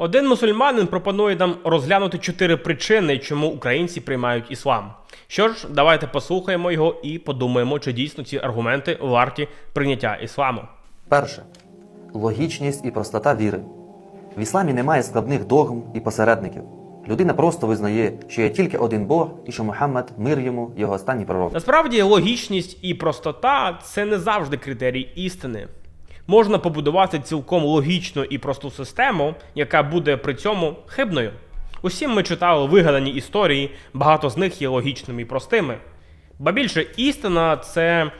Один мусульманин пропонує нам розглянути чотири причини, чому українці приймають іслам. Що ж, давайте послухаємо його і подумаємо, чи дійсно ці аргументи варті прийняття ісламу. Перше логічність і простота віри. В ісламі немає складних догм і посередників. Людина просто визнає, що є тільки один Бог і що Мухаммед, мир йому, його останній пророк. Насправді, логічність і простота це не завжди критерій істини. Можна побудувати цілком логічну і просту систему, яка буде при цьому хибною. Усім ми читали вигадані історії, багато з них є логічними і простими. Ба більше істина це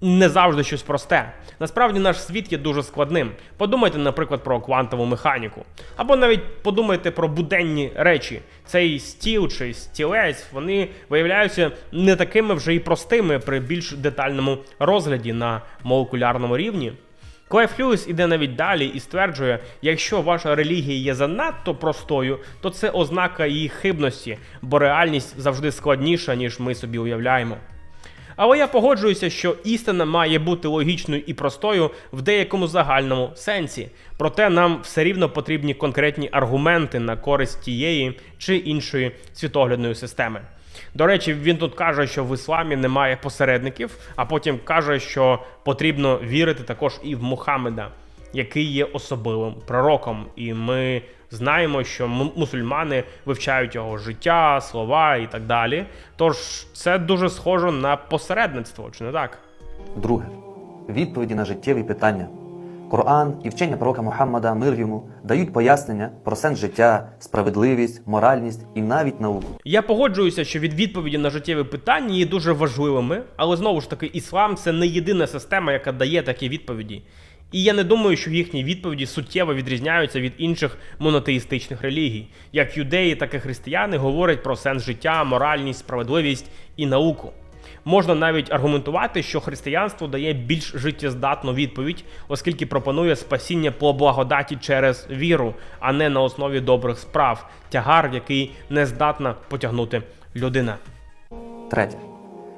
не завжди щось просте. Насправді наш світ є дуже складним. Подумайте, наприклад, про квантову механіку. Або навіть подумайте про буденні речі. Цей стіл чи стілець, вони виявляються не такими вже і простими при більш детальному розгляді на молекулярному рівні. Клайф Льюіс іде навіть далі і стверджує, якщо ваша релігія є занадто простою, то це ознака її хибності, бо реальність завжди складніша, ніж ми собі уявляємо. Але я погоджуюся, що істина має бути логічною і простою в деякому загальному сенсі. Проте нам все рівно потрібні конкретні аргументи на користь тієї чи іншої світоглядної системи. До речі, він тут каже, що в ісламі немає посередників, а потім каже, що потрібно вірити також і в Мухаммеда, який є особливим пророком. І ми знаємо, що мусульмани вивчають його життя, слова і так далі. Тож це дуже схоже на посередництво, чи не так? Друге відповіді на життєві питання. Коран і вчення пророка Мухаммада, мир йому, дають пояснення про сенс життя, справедливість, моральність і навіть науку. Я погоджуюся, що від відповіді на життєві питання є дуже важливими, але знову ж таки, іслам це не єдина система, яка дає такі відповіді. І я не думаю, що їхні відповіді суттєво відрізняються від інших монотеїстичних релігій. Як юдеї, так і християни говорять про сенс життя, моральність, справедливість і науку. Можна навіть аргументувати, що християнство дає більш життєздатну відповідь, оскільки пропонує спасіння по благодаті через віру, а не на основі добрих справ, тягар, який не здатна потягнути людина. Третє.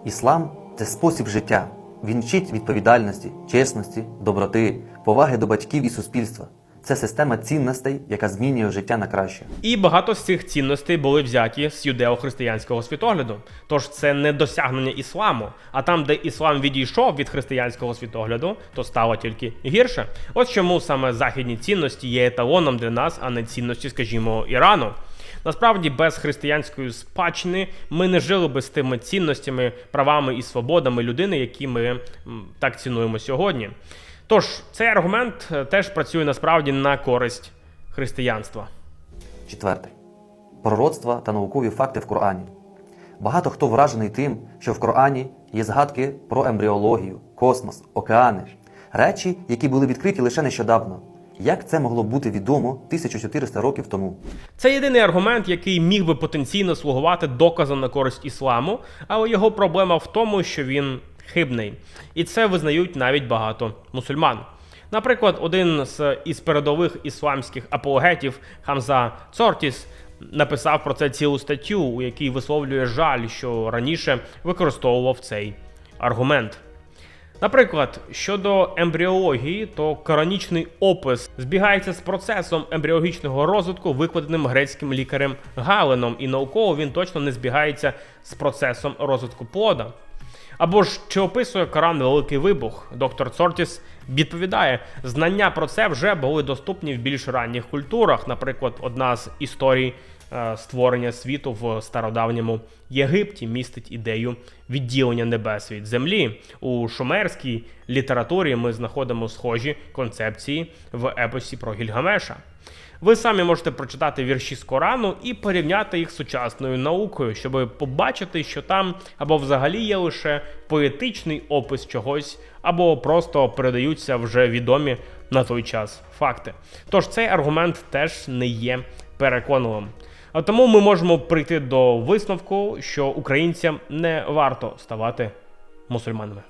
Іслам це спосіб життя. Він вчить відповідальності, чесності, доброти, поваги до батьків і суспільства. Це система цінностей, яка змінює життя на краще. І багато з цих цінностей були взяті з юдео-християнського світогляду. Тож це не досягнення ісламу. А там, де іслам відійшов від християнського світогляду, то стало тільки гірше. Ось чому саме західні цінності є еталоном для нас, а не цінності, скажімо, Ірану. Насправді, без християнської спадщини ми не жили би з тими цінностями, правами і свободами людини, які ми так цінуємо сьогодні. Тож цей аргумент е, теж працює насправді на користь християнства. Четверте. Пророцтва та наукові факти в Корані. Багато хто вражений тим, що в Корані є згадки про ембріологію, космос, океани, речі, які були відкриті лише нещодавно. Як це могло бути відомо 1400 років тому? Це єдиний аргумент, який міг би потенційно слугувати доказом на користь ісламу, але його проблема в тому, що він хибний, і це визнають навіть багато мусульман. Наприклад, один з із передових ісламських апологетів Хамза Цортіс написав про це цілу статтю, у якій висловлює жаль, що раніше використовував цей аргумент. Наприклад, щодо ембріології, то коранічний опис збігається з процесом ембріологічного розвитку, викладеним грецьким лікарем Галеном, і науково він точно не збігається з процесом розвитку плода. Або ж чи описує Коран Великий Вибух? Доктор Цортіс відповідає, знання про це вже були доступні в більш ранніх культурах. Наприклад, одна з історій створення світу в стародавньому Єгипті містить ідею відділення небес від землі. У шумерській літературі ми знаходимо схожі концепції в епосі про Гільгамеша. Ви самі можете прочитати вірші з Корану і порівняти їх з сучасною наукою, щоб побачити, що там або взагалі є лише поетичний опис чогось, або просто передаються вже відомі на той час факти. Тож цей аргумент теж не є переконливим. А тому ми можемо прийти до висновку, що українцям не варто ставати мусульманами.